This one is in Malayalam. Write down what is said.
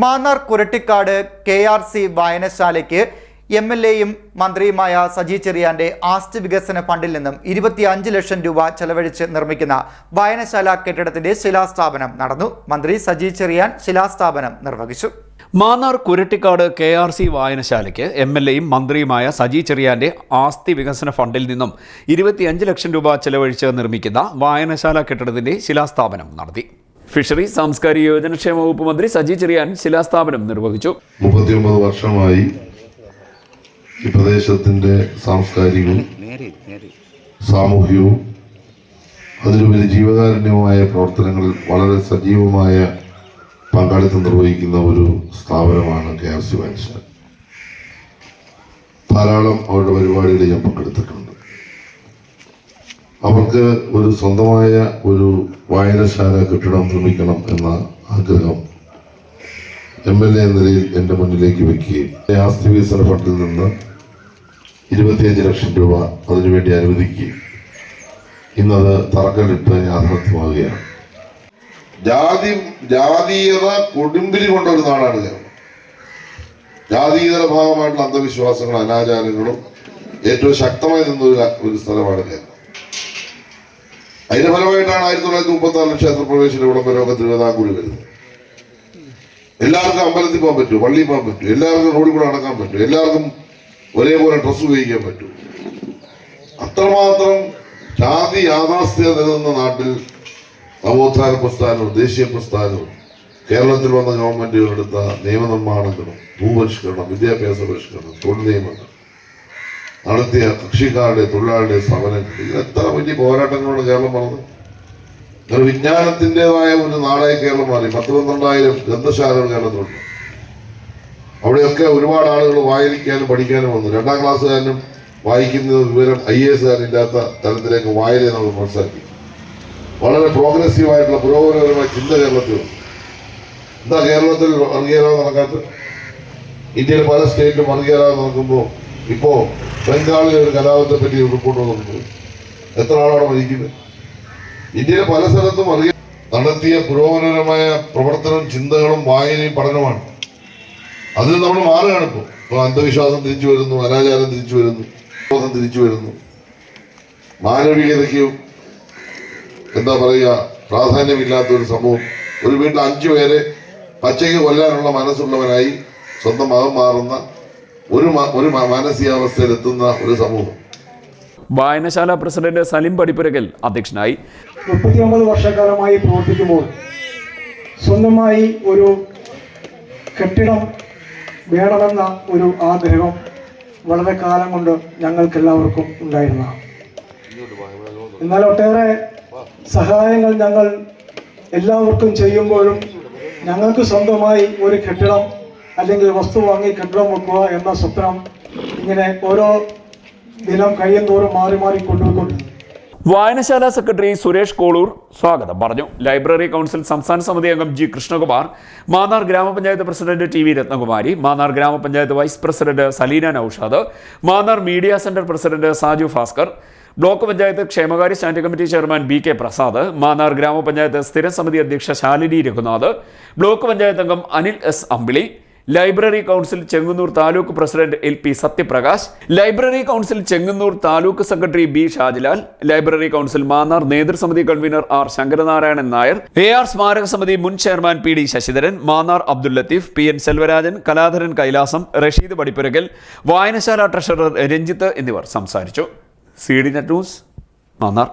Mannar Kurattikkad K R C വായനശാലയ്ക്ക് M L എയും മന്ത്രിയുമായ സജി ചെറിയാന്റെ ആസ്തി വികസന ഫണ്ടിൽ നിന്നും ഇരുപത്തിയഞ്ച് ലക്ഷം രൂപ ചെലവഴിച്ച് നിർമ്മിക്കുന്ന വായനശാല കെട്ടിടത്തിന്റെ ശിലാസ്ഥാപനം നടന്നു. മന്ത്രി സജി ചെറിയാൻ ശിലാസ്ഥാപനം നിർവഹിച്ചു. Mannar Kurattikkad K R C വായനശാലയ്ക്ക് M L എയും മന്ത്രിയുമായ സജി ചെറിയാന്റെ ആസ്തി വികസന ഫണ്ടിൽ നിന്നും ഇരുപത്തിയഞ്ച് ലക്ഷം രൂപ ചെലവഴിച്ച് നിർമ്മിക്കുന്ന വായനശാല കെട്ടിടത്തിന്റെ ശിലാസ്ഥാപനം നടത്തി. ഫിഷറീസ് സാംസ്കാരിക യോജനക്ഷേമ വകുപ്പ് മന്ത്രി സജി ചെറിയാൻ ശിലാസ്ഥാപനം നിർവഹിച്ചു. മുപ്പത്തിയൊമ്പത് വർഷമായി ഈ പ്രദേശത്തിന്റെ സാംസ്കാരികവും സാമൂഹികവും അതിലുപരി ജീവകാരുണ്യവുമായ പ്രവർത്തനങ്ങളിൽ വളരെ സജീവമായ പങ്കാളിത്തം നിർവഹിക്കുന്ന ഒരു സ്ഥാപനമാണ് കെ ആർ സി വാൻഷൻ ധാരാളം അവരുടെ പരിപാടികളിൽ ഞാൻ പങ്കെടുത്തിട്ടുണ്ട്. അവർക്ക് ഒരു സ്വന്തമായ ഒരു വായനശാല കെട്ടിടം നിർമ്മിക്കണം എന്ന ആഗ്രഹം എം എൽ എ എന്ന നിലയിൽ എന്റെ മുന്നിലേക്ക് വെക്കുകയും ആസ്തി വികസന ഫണ്ടിൽ നിന്ന് ഇരുപത്തിയഞ്ച് ലക്ഷം രൂപ അതിനുവേണ്ടി അനുവദിക്കുകയും ഇന്നത് തറക്കല്ലിട്ട് യാഥാർത്ഥ്യമാവുകയാണ്. ജാതി ജാതീയത കൊടുമ്പിരി കൊണ്ടൊരു നാടാണ് കേരളം. ഭാഗമായിട്ടുള്ള അന്ധവിശ്വാസങ്ങളും അനാചാരങ്ങളും ഏറ്റവും ശക്തമായി നിന്ന ഒരു ഒരു സ്ഥലമാണ് കേരളം. അതിന്റെ ഫലമായിട്ടാണ് ആയിരത്തി തൊള്ളായിരത്തി മുപ്പത്തി ആറിൽ ക്ഷേത്രപ്രവേശന വിളംബരമൊക്കെ തിരുവിതാംകൂടി വരുന്നത്. എല്ലാവർക്കും അമ്പലത്തിൽ പോകാൻ പറ്റും പള്ളിയിൽ പോകാൻ പറ്റും എല്ലാവർക്കും റോഡിൽ കൂടെ നടക്കാൻ പറ്റും എല്ലാവർക്കും ഒരേപോലെ ഡ്രസ്സ് ഉപയോഗിക്കാൻ പറ്റും അത്രമാത്രം ജാതി യാഥാസ്ഥ്യ നിലനിന്ന നാട്ടിൽ നവോത്ഥാന പ്രസ്ഥാനവും ദേശീയ പ്രസ്ഥാനവും കേരളത്തിൽ വന്ന ഗവൺമെന്റുകൾ എടുത്ത നിയമനിർമ്മാണങ്ങളും ഭൂപരിഷ്കരണം വിദ്യാഭ്യാസ പരിഷ്കരണം തൊഴിൽ നിയമങ്ങൾ നടത്തിയ കൃഷിക്കാരുടെ തൊഴിലാളിയുടെ സമരം. എത്ര വലിയ പോരാട്ടങ്ങളാണ് കേരളം പറഞ്ഞത് ഒരു വിജ്ഞാനത്തിന്റെതായ ഒരു നാടായി കേരളം മാറി. പത്ത് പന്ത്രണ്ടായിരം ഗ്രന്ഥശാലകൾ കേരളത്തിലുണ്ട് അവിടെയൊക്കെ ഒരുപാട് ആളുകൾ വായിക്കാനും പഠിക്കാനും വന്നു. രണ്ടാം ക്ലാസ്സുകാരനും വായിക്കുന്ന വിവരം ഐ എ എസുകാരില്ലാത്ത തലത്തിലേക്ക് വായനയെ നമ്മൾ മനസ്സിലാക്കി. വളരെ പ്രോഗ്രസീവ് ആയിട്ടുള്ള പുരോഗമനപരമായ ചിന്ത കേരളത്തിൽ. എന്താ കേരളത്തിൽ വർഗീയത നടക്കാത്ത ഇന്ത്യയിലെ പല സ്റ്റേറ്റിലും വർഗീയത നടക്കുമ്പോൾ ഇപ്പോ ബംഗാളിലെ ഒരു കലാപത്തെ പറ്റി റിപ്പോർട്ട് വന്നിട്ടുണ്ട്. എത്ര ആളാണ് മരിക്കുന്നത്? ഇന്ത്യയിലെ പല സ്ഥലത്തും അറിയാം നടത്തിയ പുരോഗമനപരമായ പ്രവർത്തനവും ചിന്തകളും വായനയും പഠനമാണ് അതിൽ നമ്മൾ മാറുകയാണ് ഇപ്പോൾ ഇപ്പോൾ അന്ധവിശ്വാസം തിരിച്ചു വരുന്നു അനാചാരം തിരിച്ചു വരുന്നു ബോധം തിരിച്ചു വരുന്നു. മാനവികതയ്ക്ക് എന്താ പറയുക പ്രാധാന്യമില്ലാത്ത ഒരു സമൂഹം ഒരു വീട്ടിൽ അഞ്ചു പേരെ പച്ചയ്ക്ക് കൊല്ലാനുള്ള മനസ്സുള്ളവനായി സ്വന്തം മതം മാറുന്ന ഒരു ഒരു മാനസികാവസ്ഥയിലെത്തുന്ന ഒരു സമൂഹം. വായനശാല പ്രസിഡന്റ് സലിം പടിപ്പുരകൽ അധ്യക്ഷനായി. മുപ്പത്തിയൊമ്പത് വർഷക്കാലമായി പ്രവർത്തിക്കുമ്പോൾ സ്വന്തമായി ഒരു കെട്ടിടം വേണമെന്ന ഒരു ആഗ്രഹം വളരെ കാലം കൊണ്ട് ഞങ്ങൾക്ക് എല്ലാവർക്കും ഉണ്ടായിരുന്ന എന്നാൽ ഒട്ടേറെ സഹായങ്ങൾ ഞങ്ങൾ എല്ലാവർക്കും ചെയ്യുമ്പോഴും ഞങ്ങൾക്ക് സ്വന്തമായി ഒരു കെട്ടിടം അല്ലെങ്കിൽ വസ്തു വാങ്ങി കെട്ടിടം വെക്കുക എന്ന സ്വപ്നം ഇങ്ങനെ ഓരോ ദിനം കഴിയും തോറും മാറി മാറി കൊണ്ടുപോയിക്കൊണ്ടിരുന്നു വായനശാല സെക്രട്ടറി സുരേഷ് കോളൂർ സ്വാഗതം പറഞ്ഞു. ലൈബ്രറി കൗൺസിൽ സംസ്ഥാന സമിതി അംഗം G Krishnakumar Mannar grama panchayat president T V Rathnakumari Mannar grama panchayat vice president Salina Naushad Mannar media centre president Saju Bhaskar block panchayat ക്ഷേമകാര്യ standing committee chairman B K Prasad Mannar grama panchayat സ്ഥിരം സമിതി അധ്യക്ഷ ശാലിനി രഘുനാഥ് ബ്ലോക്ക് പഞ്ചായത്ത് അംഗം Anil S Ambili library council Chengannur taluk president L P Sathyaprakash library council Chengannur taluk secretary B Shajilal library council Mannar നേതൃസമിതി convener R Sankaranarayanan Nair A R സ്മാരക സമിതി മുൻ chairman P D Sasidharan Mannar Abdul Latheef P N Selvarajan Kaladharan Kailasam Rasheed Padippurakal വായനശാല ട്രഷറർ രഞ്ജിത്ത് എന്നിവർ സംസാരിച്ചു. C D net news Mannar.